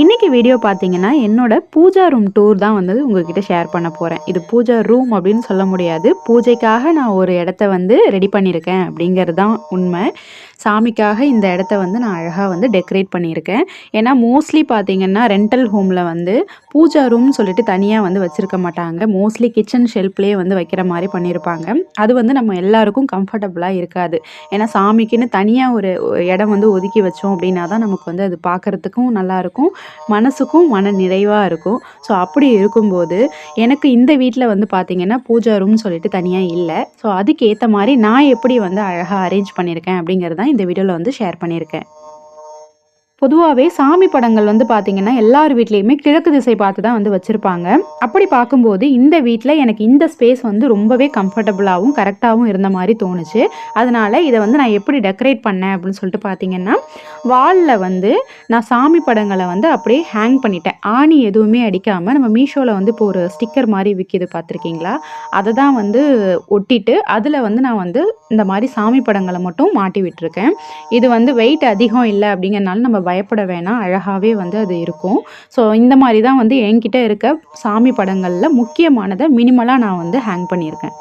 இன்றைக்கி வீடியோ பார்த்தீங்கன்னா என்னோட பூஜா ரூம் டூர் தான் வந்து உங்ககிட்ட ஷேர் பண்ண போகிறேன் இது பூஜா ரூம் அப்படின்னு சொல்ல முடியாது. பூஜைக்காக நான் ஒரு இடத்த வந்து ரெடி பண்ணியிருக்கேன் அப்படிங்கிறது தான் உண்மை. சாமிக்காக இந்த இடத்த வந்து நான் அழகாக வந்து டெக்கரேட் பண்ணியிருக்கேன். ஏன்னா மோஸ்ட்லி பார்த்தீங்கன்னா ரெண்டல் ஹோமில் வந்து பூஜா ரூம்னு சொல்லிட்டு தனியாக வந்து வச்சுருக்க மாட்டாங்க. மோஸ்ட்லி கிச்சன் ஷெல்ஃப்லேயே வந்து வைக்கிற மாதிரி பண்ணியிருப்பாங்க. அது வந்து நம்ம எல்லாருக்கும் கம்ஃபர்டபுளாக இருக்காது. ஏன்னா சாமிக்குன்னு தனியாக ஒரு ஒரு இடம் வந்து ஒதுக்கி வச்சோம் அப்படின்னா தான் நமக்கு வந்து அது பார்க்குறதுக்கும் நல்லாயிருக்கும் மனசுக்கும் மன நிறைவாக இருக்கும். ஸோ அப்படி இருக்கும்போது எனக்கு இந்த வீட்டில் வந்து பார்த்திங்கன்னா பூஜா ரூம்னு சொல்லிட்டு தனியாக இல்லை. ஸோ அதுக்கு ஏற்ற மாதிரி நான் எப்படி வந்து அழகாக அரேஞ்ச் பண்ணியிருக்கேன் அப்படிங்கிறது தான் இந்த வீடியோவில் வந்து ஷேர் பண்ணியிருக்கேன் பொதுவாகவே சாமி படங்கள் வந்து பார்த்திங்கன்னா எல்லார் வீட்லேயுமே கிழக்கு திசை பார்த்து தான் வந்து வச்சுருப்பாங்க. அப்படி பார்க்கும்போது இந்த வீட்டில் எனக்கு இந்த ஸ்பேஸ் வந்து ரொம்பவே கம்ஃபர்டபுளாகவும் கரெக்டாகவும் இருந்த மாதிரி தோணுச்சு. அதனால் இதை வந்து நான் எப்படி டெக்கரேட் பண்ணேன் அப்படின்னு சொல்லிட்டு பார்த்தீங்கன்னா வாலில் வந்து நான் சாமி படங்களை வந்து அப்படியே ஹேங் பண்ணிட்டேன். ஆணி எதுவுமே அடிக்காமல் நம்ம மீஷோவில் வந்து இப்போ ஒரு ஸ்டிக்கர் மாதிரி விற்கிது பார்த்துருக்கீங்களா? அதை தான் வந்து ஒட்டிட்டு அதில் வந்து நான் வந்து இந்த மாதிரி சாமி படங்களை மட்டும் மாட்டி விட்டுருக்கேன். இது வந்து வெயிட் அதிகம் இல்லை அப்படிங்கிறனால நம்ம பயப்பட வேணாம். அழகாகவே வந்து அது இருக்கும். ஸோ இந்த மாதிரி தான் வந்து என்கிட்ட இருக்க சாமி படங்களில் முக்கியமானதை மினிமலாக நான் வந்து ஹேங் பண்ணியிருக்கேன்.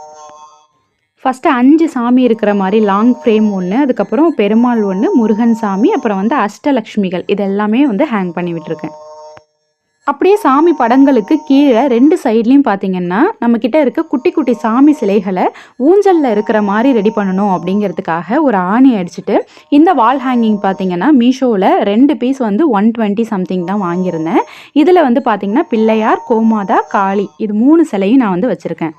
ஃபஸ்ட்டு அஞ்சு சாமி இருக்கிற மாதிரி லாங் ஃப்ரேம் ஒன்று அதுக்கப்புறம் பெருமாள் ஒன்று முருகன் சாமி அப்புறம் வந்து அஷ்டலக்ஷ்மிகள். இது எல்லாமே வந்து ஹேங் பண்ணி விட்டுருக்கேன். அப்படியே சாமி படங்களுக்கு கீழே ரெண்டு சைட்லேயும் பார்த்தீங்கன்னா நம்மக்கிட்ட இருக்க குட்டி குட்டி சாமி சிலைகளை ஊஞ்சலில் இருக்கிற மாதிரி ரெடி பண்ணணும் அப்படிங்கிறதுக்காக ஒரு ஆணி அடிச்சுட்டு இந்த வால் ஹேங்கிங் பார்த்தீங்கன்னா மீஷோவில் ரெண்டு பீஸ் வந்து ஒன் டுவெண்ட்டி சம்திங் தான் வாங்கியிருந்தேன். இதில் வந்து பார்த்தீங்கன்னா பிள்ளையார் கோமாதா காளி இது மூணு சிலையும் நான் வந்து வச்சுருக்கேன்.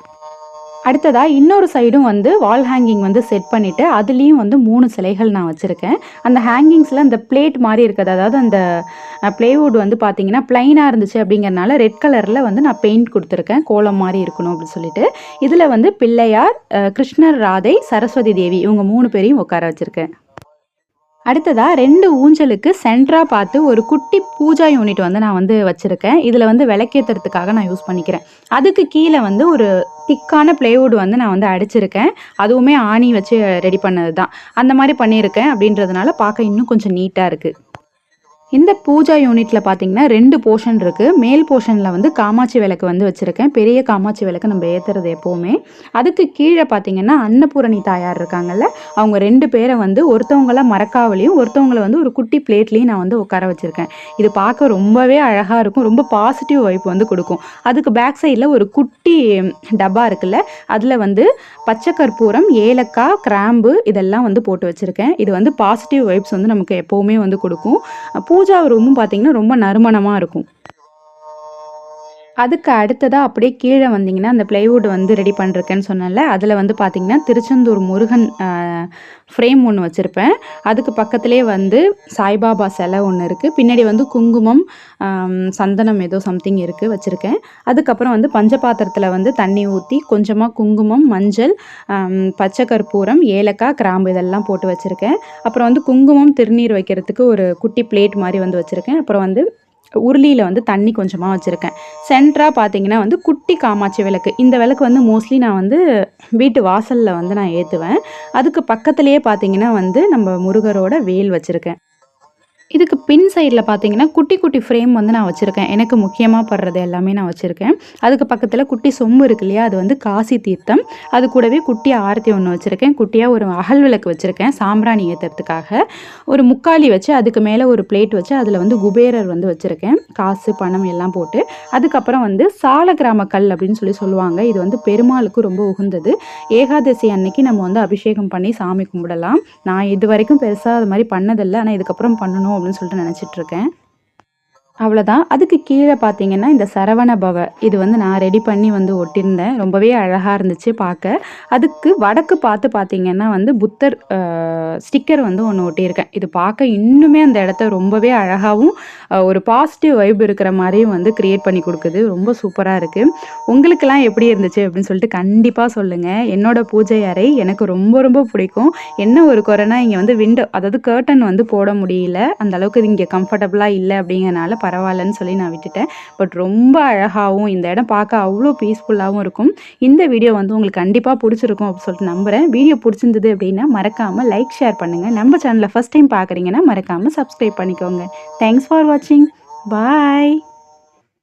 அடுத்ததாக இன்னொரு சைடும் வந்து வால் ஹேங்கிங் வந்து செட் பண்ணிவிட்டு அதுலேயும் வந்து மூணு சிலைகள் நான் வச்சுருக்கேன். அந்த ஹேங்கிங்ஸில் அந்த பிளேட் மாதிரி இருக்குது. அதாவது அந்த ப்ளேவுட் வந்து பார்த்தீங்கன்னா ப்ளைனாக இருந்துச்சு அப்படிங்கிறனால ரெட் கலரில் வந்து நான் பெயிண்ட் கொடுத்துருக்கேன். கோலம் மாதிரி இருக்கணும் அப்படின்னு சொல்லிட்டு. இதில் வந்து பிள்ளையார் கிருஷ்ணர் ராதை சரஸ்வதி தேவி இவங்க மூணு பேரையும் உட்கார வச்சுருக்கேன். அடுத்ததாக ரெண்டு ஊஞ்சலுக்கு சென்டராக பார்த்து ஒரு குட்டி பூஜா யூனிட் வந்து நான் வந்து வச்சுருக்கேன். இதில் வந்து விளக்கேற்றுறதுக்காக நான் யூஸ் பண்ணிக்கிறேன். அதுக்கு கீழே வந்து ஒரு திக்கான பிளேவுட் வந்து நான் வந்து அடிச்சிருக்கேன். அதுவுமே ஆணி வச்சு ரெடி பண்ணது தான் அந்த மாதிரி பண்ணியிருக்கேன் அப்படின்றதுனால பார்க்க இன்னும் கொஞ்சம் நீட்டாக இருக்குது இந்த பூஜா யூனிட்டில் பார்த்தீங்கன்னா ரெண்டு போர்ஷன் இருக்குது மேல் போர்ஷனில் வந்து காமாட்சி விளக்கு வந்து வச்சுருக்கேன். பெரிய காமாட்சி விளக்கு நம்ம ஏற்றுறது எப்போவுமே. அதுக்கு கீழே பார்த்தீங்கன்னா அன்னபூரணி தாயார் இருக்காங்கல்ல அவங்க ரெண்டு பேரை வந்து ஒருத்தவங்கள மரக்காவலையும் ஒருத்தவங்கள வந்து ஒரு குட்டி பிளேட்லேயும் நான் வந்து உட்கார வச்சுருக்கேன். இது பார்க்க ரொம்பவே அழகாக இருக்கும். ரொம்ப பாசிட்டிவ் வைப் வந்து கொடுக்கும். அதுக்கு பேக் சைடில் ஒரு குட்டி டப்பா இருக்குல்ல அதில் வந்து பச்சை கற்பூரம் ஏலக்காய் கிராம்பு இதெல்லாம் வந்து போட்டு வச்சுருக்கேன். இது வந்து பாசிட்டிவ் வைப்ஸ் வந்து நமக்கு எப்போவுமே வந்து கொடுக்கும். பூஜா ரூமும் பார்த்தீங்கன்னா ரொம்ப நறுமணமாக இருக்கும். அதுக்கு அடுத்ததாக அப்படியே கீழே வந்தீங்கன்னா அந்த பிளைவுட் வந்து ரெடி பண்ணிருக்கேன்னு சொன்னேன்ல அதில் வந்து பார்த்தீங்கன்னா திருச்செந்தூர் முருகன் ஃப்ரேம் ஒன்று வச்சுருப்பேன். அதுக்கு பக்கத்துலேயே வந்து சாய்பாபா சிலை ஒன்று இருக்குது பின்னாடி வந்து குங்குமம் சந்தனம் ஏதோ சம்திங் இருக்குது வச்சுருக்கேன். அதுக்கப்புறம் வந்து பஞ்சபாத்திரத்தில் வந்து தண்ணி ஊற்றி கொஞ்சமாக குங்குமம் மஞ்சள் பச்சை கற்பூரம் ஏலக்காய் கிராம்பு இதெல்லாம் போட்டு வச்சுருக்கேன். அப்புறம் வந்து குங்குமம் திருநீர் வைக்கிறதுக்கு ஒரு குட்டி பிளேட் மாதிரி வந்து வச்சுருக்கேன். அப்புறம் வந்து உருளியில் வந்து தண்ணி கொஞ்சமாக வச்சுருக்கேன். சென்டராக பார்த்தீங்கன்னா வந்து குட்டி காமாட்சி விளக்கு. இந்த விளக்கு வந்து மோஸ்ட்லி நான் வந்து வீட்டு வாசலில் வந்து நான் ஏற்றுவேன் அதுக்கு பக்கத்துலேயே பார்த்தீங்கன்னா வந்து நம்ம முருகரோட வேல் வச்சுருக்கேன். இதுக்கு பின் சைடில் பார்த்தீங்கன்னா குட்டி குட்டி ஃப்ரேம் வந்து நான் வச்சுருக்கேன். எனக்கு முக்கியமாக படுறது எல்லாமே நான் வச்சுருக்கேன். அதுக்கு பக்கத்தில் குட்டி சொம்பு இருக்கு இல்லையா? அது வந்து காசி தீர்த்தம். அது கூடவே குட்டி ஆரத்தி ஒன்று வச்சுருக்கேன். குட்டியாக ஒரு அகல் விளக்கு வச்சுருக்கேன் சாம்பிராணி ஏற்றுறதுக்காக ஒரு முக்காலி வச்சு அதுக்கு மேலே ஒரு பிளேட் வச்சு அதில் வந்து குபேரர் வந்து வச்சுருக்கேன். காசு பணம் எல்லாம் போட்டு. அதுக்கப்புறம் வந்து சால கிராம கல் அப்படின்னு சொல்லி சொல்லுவாங்க. இது வந்து பெருமாளுக்கு ரொம்ப உகந்தது. ஏகாதசி அன்னைக்கு நம்ம வந்து அபிஷேகம் பண்ணி சாமி கும்பிடலாம். நான் இது வரைக்கும் பெருசாக அது மாதிரி பண்ணதில்லை. ஆனால் இதுக்கப்புறம் பண்ணணும் அப்படின்னு சொல்லிட்டு நினச்சிட்ருக்கேன் அவ்வளோதான் அதுக்கு கீழே பார்த்தீங்கன்னா இந்த சரவண பவ இது வந்து நான் ரெடி பண்ணி வந்து ஒட்டியிருந்தேன் ரொம்பவே அழகாக இருந்துச்சு பார்க்க அதுக்கு வடக்கு பார்த்து பார்த்தீங்கன்னா வந்து புத்தர் ஸ்டிக்கர் வந்து ஒன்று ஒட்டியிருக்கேன். இது பார்க்க இன்னுமே அந்த இடத்த ரொம்பவே அழகாகவும் ஒரு பாசிட்டிவ் வைப் இருக்கிற மாதிரியும் வந்து க்ரியேட் பண்ணி கொடுக்குது. ரொம்ப சூப்பராக இருக்குது உங்களுக்கெல்லாம் எப்படி இருந்துச்சு அப்படின்னு சொல்லிட்டு கண்டிப்பாக சொல்லுங்கள் என்னோடய பூஜை அறை எனக்கு ரொம்ப ரொம்ப பிடிக்கும். என்ன ஒரு குறைனா இங்கே வந்து விண்டோ அதாவது கேர்டன் வந்து போட முடியல. அந்த அளவுக்கு இங்கே கம்ஃபர்டபுளாக இல்லை அப்படிங்கிறனால பரவாயில்லன்னு சொல்லி நான் விட்டுட்டேன். பட் ரொம்ப அழகாகவும் இந்த இடம் பார்க்க அவ்வளோ பீஸ்ஃபுல்லாகவும் இருக்கும். இந்த வீடியோ வந்து உங்களுக்கு கண்டிப்பாக பிடிச்சிருக்கும் அப்படின்னு சொல்லிட்டு நம்புகிறேன் வீடியோ பிடிச்சிருந்தது அப்படின்னா மறக்காமல் லைக் ஷேர் பண்ணுங்கள் நம்ம சேனலில் ஃபஸ்ட் டைம் பார்க்குறீங்கன்னா மறக்காமல் சப்ஸ்கிரைப் பண்ணிக்கோங்க. தேங்க்ஸ் ஃபார் வாட்சிங் பாய்